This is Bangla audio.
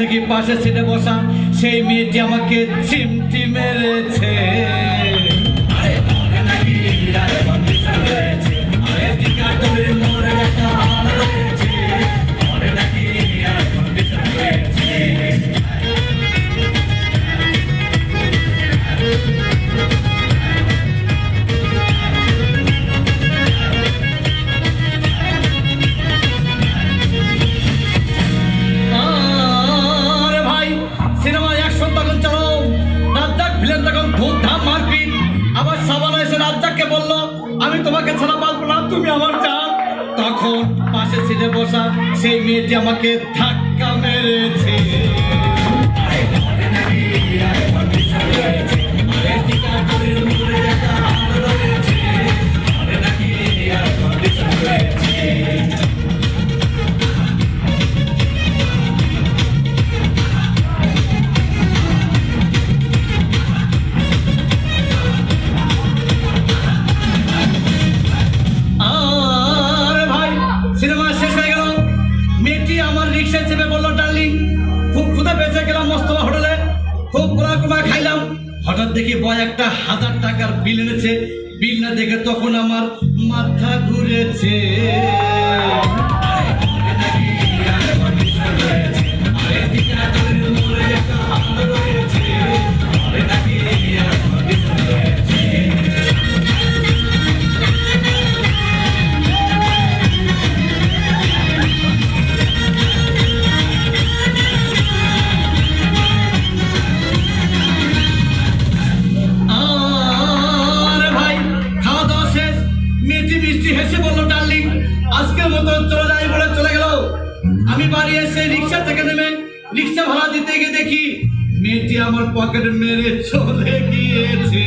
দেখি পাশে সিটে বসা সেই মেয়েটি আমাকে চিমটি মেরেছে। তখন চালাও রাজ্জাক ভিলেন তখন ধাম মারপিট, আবার সাবানা এসে রাজ্জাককে বলল, আমি তোমাকে ছাড়া পারব না, তুমি আমার জান তখন পাশে সিটে বসা সেই মেয়েটি আমাকে ধাক্কা মেরেছে। খুব গোলা কুমা খাইলাম। হঠাৎ দেখি বয় একটা হাজার টাকার বিল এনেছে। বিল না দেখে তখন আমার মাথা ঘুরেছে। এসে রিক্সা থেকে নেমে রিক্সা ভাড়া দিতে গিয়ে দেখি মেয়েটি আমার পকেট মেরে চলে গিয়েছে।